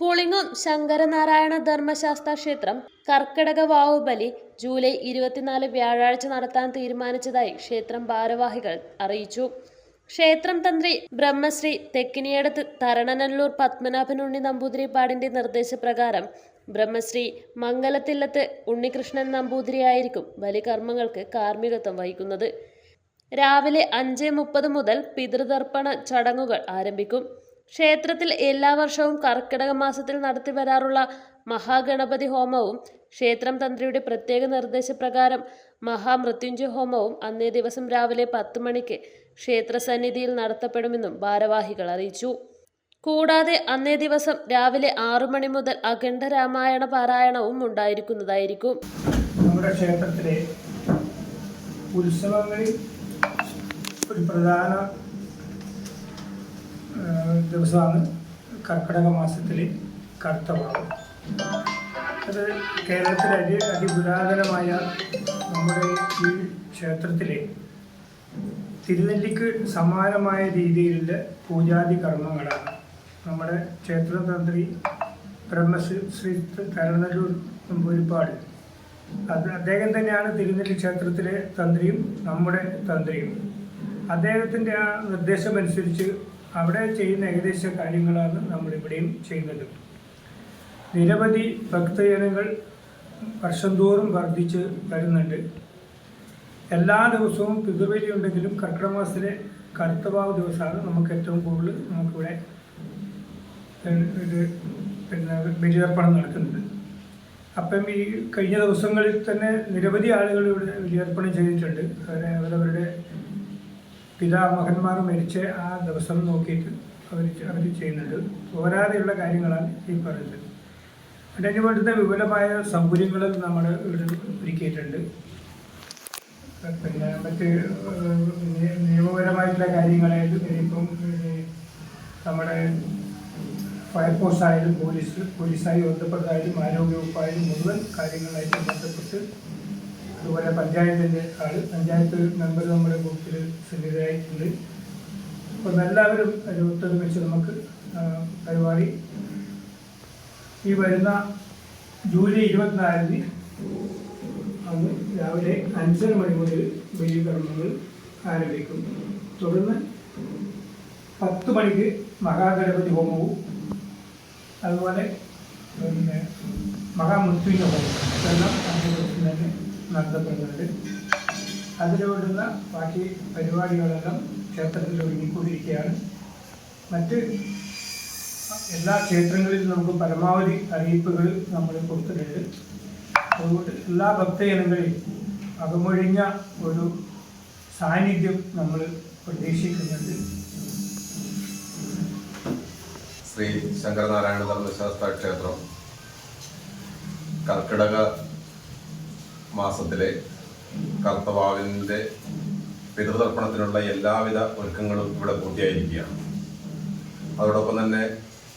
പുളിങ്ങും ശങ്കരനാരായണ ധർമ്മശാസ്ത്ര ക്ഷേത്രം കർക്കിടക വാവുബലി ജൂലൈ ഇരുപത്തിനാല് വ്യാഴാഴ്ച നടത്താൻ തീരുമാനിച്ചതായി ക്ഷേത്രം ഭാരവാഹികൾ അറിയിച്ചു. ക്ഷേത്രം തന്ത്രി ബ്രഹ്മശ്രീ തെക്കിനിയടത്ത് തരണനല്ലൂർ പത്മനാഭനുണ്ണി നമ്പൂതിരിപ്പാടിന്റെ നിർദ്ദേശപ്രകാരം ബ്രഹ്മശ്രീ മംഗലത്തില്ലത്ത് ഉണ്ണികൃഷ്ണൻ നമ്പൂതിരിയായിരിക്കും ബലികർമ്മങ്ങൾക്ക് കാർമ്മികത്വം വഹിക്കുന്നത്. രാവിലെ അഞ്ച് മുപ്പത് മുതൽ പിതൃതർപ്പണ ചടങ്ങുകൾ ആരംഭിക്കും. ക്ഷേത്രത്തിൽ എല്ലാ വർഷവും കർക്കിടക മാസത്തിൽ നടത്തി വരാറുള്ള മഹാഗണപതി ഹോമവും ക്ഷേത്രം തന്ത്രിയുടെ പ്രത്യേക നിർദ്ദേശപ്രകാരം മഹാമൃത്യുഞ്ജയ ഹോമവും അന്നേ ദിവസം രാവിലെ പത്ത് മണിക്ക് ക്ഷേത്രസന്നിധിയിൽ നടത്തപ്പെടുമെന്നും ഭാരവാഹികൾ അറിയിച്ചു. കൂടാതെ അന്നേ ദിവസം രാവിലെ ആറു മണി മുതൽ അഖണ്ഡ രാമായണ പാരായണവും ഉണ്ടായിരിക്കുന്നതായിരിക്കും. നമ്മുടെ ക്ഷേത്രത്തിലെ ഉത്സവങ്ങളിൽ ഒരു പ്രധാന ദിവസമാണ് കർക്കിടക മാസത്തിലെ കർത്തവാവ് അത് കേരളത്തിലെ അതി അതിപുരാതനമായ നമ്മുടെ ഈ ക്ഷേത്രത്തിലെ തിരുനെല്ലിക്ക് സമാനമായ രീതിയിലുള്ള പൂജാതി കർമ്മങ്ങളാണ്. നമ്മുടെ ക്ഷേത്രതന്ത്രി ബ്രഹ്മശ്രീ ശ്രീ കരുണല്ലൂർ നമ്പൂരിപ്പാട്. അത് അദ്ദേഹം തന്നെയാണ് തിരുനെല്ലി ക്ഷേത്രത്തിലെ തന്ത്രിയും നമ്മുടെ തന്ത്രിയും. അദ്ദേഹത്തിന്റെ ആ നിർദ്ദേശമനുസരിച്ച് അവിടെ ചെയ്യുന്ന ഏകദേശ കാര്യങ്ങളാണ് നമ്മളിവിടെയും ചെയ്യുന്നത്. നിരവധി ഭക്തജനങ്ങൾ വർഷം തോറും വർദ്ധിച്ച് വരുന്നുണ്ട്. എല്ലാ ദിവസവും പിതൃബലി ഉണ്ടെങ്കിലും കർക്കിടമാസത്തിലെ കർത്തവാവ് ദിവസമാണ് നമുക്ക് ഏറ്റവും കൂടുതൽ നമുക്കിവിടെ പിന്നെ ബലിതർപ്പണം നടക്കുന്നത്. അപ്പം ഈ കഴിഞ്ഞ ദിവസങ്ങളിൽ തന്നെ നിരവധി ആളുകൾ ഇവിടെ ബലിയർപ്പണം ചെയ്തിട്ടുണ്ട്. അവരെ അവരവരുടെ പിതാമഹന്മാർ മരിച്ച ആ ദിവസം നോക്കിയിട്ട് അവർ അവർ ചെയ്യുന്നുണ്ട്. പോരാതെയുള്ള കാര്യങ്ങളാണ് ഈ പറയുന്നത്. അതിന് വേണ്ടുന്ന വിപുലമായ സൗകര്യങ്ങൾ നമ്മൾ ഇവിടെ ഒരുക്കിയിട്ടുണ്ട്. പിന്നെ മറ്റ് നിയമപരമായിട്ടുള്ള കാര്യങ്ങളായിട്ട് ഇപ്പം ഏഹ്, നമ്മുടെ ഫയർഫോഴ്സ് ആയാലും പോലീസ് പോലീസായി ബന്ധപ്പെട്ടതായാലും ആരോഗ്യവകുപ്പായാലും മുഴുവൻ കാര്യങ്ങളായിട്ട് ബന്ധപ്പെട്ട് അതുപോലെ പഞ്ചായത്തിന്റെ ആൾ പഞ്ചായത്ത് മെമ്പർ നമ്മുടെ ഗ്രൂപ്പിൽ സന്നിധിയായിട്ടുണ്ട് അപ്പം എല്ലാവരും ഒരു ഒത്തൊരുമിച്ച് നമുക്ക് പരിപാടി. ഈ വരുന്ന ജൂലൈ ഇരുപത്തിനാലിന് അന്ന് രാവിലെ അഞ്ചര മണി മുതൽ ബലികർമ്മങ്ങൾ ആരംഭിക്കും. തുടർന്ന് പത്ത് മണിക്ക് മഹാഗണപതി ഹോമവും അതുപോലെ പിന്നെ മഹാമൃത്യുവിന്റെ ഹോമവും. തന്നെ നടത്തപ്പെടുന്നുണ്ട് അതിലോടുന്ന ബാക്കി പരിപാടികളെല്ലാം ക്ഷേത്രത്തിൽ ഒരുങ്ങിക്കൊണ്ടിരിക്കുകയാണ്. മറ്റ് എല്ലാ ക്ഷേത്രങ്ങളിലും നമുക്ക് പരമാവധി അറിയിപ്പുകൾ നമ്മൾ കൊടുത്തിട്ടുണ്ട്. അതുകൊണ്ട് എല്ലാ ഭക്തജനങ്ങളിലും അകമൊഴിഞ്ഞ ഒരു സാന്നിധ്യം നമ്മൾ പ്രതീക്ഷിക്കുന്നുണ്ട്. ശ്രീ ശങ്കരനാരായണ ധർമ്മശാസ്ത്ര ക്ഷേത്രം കർക്കിടക മാസത്തിലെ കർത്തവാവിന്റെ പിതൃതർപ്പണത്തിനുള്ള എല്ലാവിധ ഒരുക്കങ്ങളും ഇവിടെ പൂർത്തിയായിരിക്കുകയാണ്. അതോടൊപ്പം തന്നെ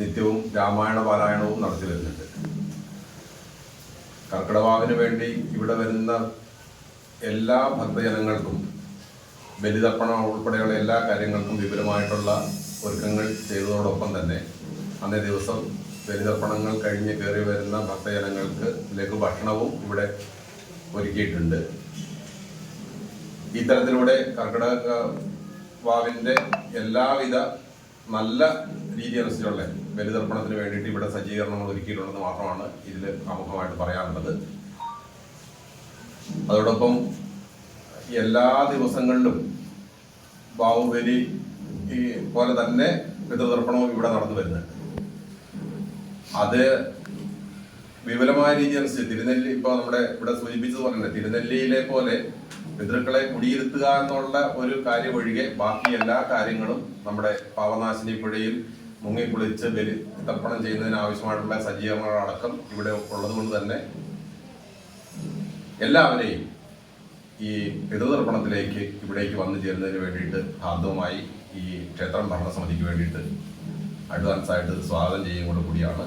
നിത്യവും രാമായണ പാരായണവും നടത്തി വരുന്നുണ്ട്. കർക്കിടവാവിന് വേണ്ടി ഇവിടെ വരുന്ന എല്ലാ ഭക്തജനങ്ങൾക്കും ബലിതർപ്പണം ഉൾപ്പെടെയുള്ള എല്ലാ കാര്യങ്ങൾക്കും വിപുലമായിട്ടുള്ള ഒരുക്കങ്ങൾ ചെയ്തതോടൊപ്പം തന്നെ അന്നേ ദിവസം ബലിതർപ്പണങ്ങൾ കഴിഞ്ഞ് കയറി വരുന്ന ഭക്തജനങ്ങൾക്ക് ലഘുഭക്ഷണവും ഇവിടെ ഒരുക്കിയിട്ടുണ്ട്. ഇത്തരത്തിലൂടെ കർക്കിടക വാവിന്റെ എല്ലാവിധ നല്ല രീതി അനുസരിച്ചുള്ള ബലിതർപ്പണത്തിന് വേണ്ടിയിട്ട് ഇവിടെ സജ്ജീകരണങ്ങൾ ഒരുക്കിയിട്ടുണ്ടെന്ന് മാത്രമാണ് ഇതിൽ പ്രമുഖമായിട്ട് പറയാനുള്ളത്. അതോടൊപ്പം എല്ലാ ദിവസങ്ങളിലും ബാഹുബലി ഈ പോലെ തന്നെ പിതൃതർപ്പണവും ഇവിടെ നടന്നു വരുന്നുണ്ട്. അത് വിപുലമായ രീതി അനുസരിച്ച് തിരുനെല്ലി ഇപ്പോൾ നമ്മുടെ ഇവിടെ സൂചിപ്പിച്ചത് പറഞ്ഞത് തിരുനെല്ലിയിലെ പോലെ പിതൃക്കളെ കുടിയിരുത്തുക എന്നുള്ള ഒരു കാര്യം ഒഴികെ ബാക്കി എല്ലാ കാര്യങ്ങളും നമ്മുടെ പാവനാശിനി പുഴയിൽ മുങ്ങിക്കുളിച്ച് ബലി തർപ്പണം ചെയ്യുന്നതിന് ആവശ്യമായിട്ടുള്ള സജ്ജീകരണങ്ങളടക്കം ഇവിടെ ഉള്ളതുകൊണ്ട് തന്നെ എല്ലാവരെയും ഈ പിതൃതർപ്പണത്തിലേക്ക് ഇവിടേക്ക് വന്നു ചേരുന്നതിന് വേണ്ടിയിട്ട് ആദ്യമായി ഈ ക്ഷേത്രം ഭരണസമിതിക്ക് വേണ്ടിയിട്ട് അഡ്വാൻസ് ആയിട്ട് സ്വാഗതം ചെയ്യുന്നത് കൂടിയാണ്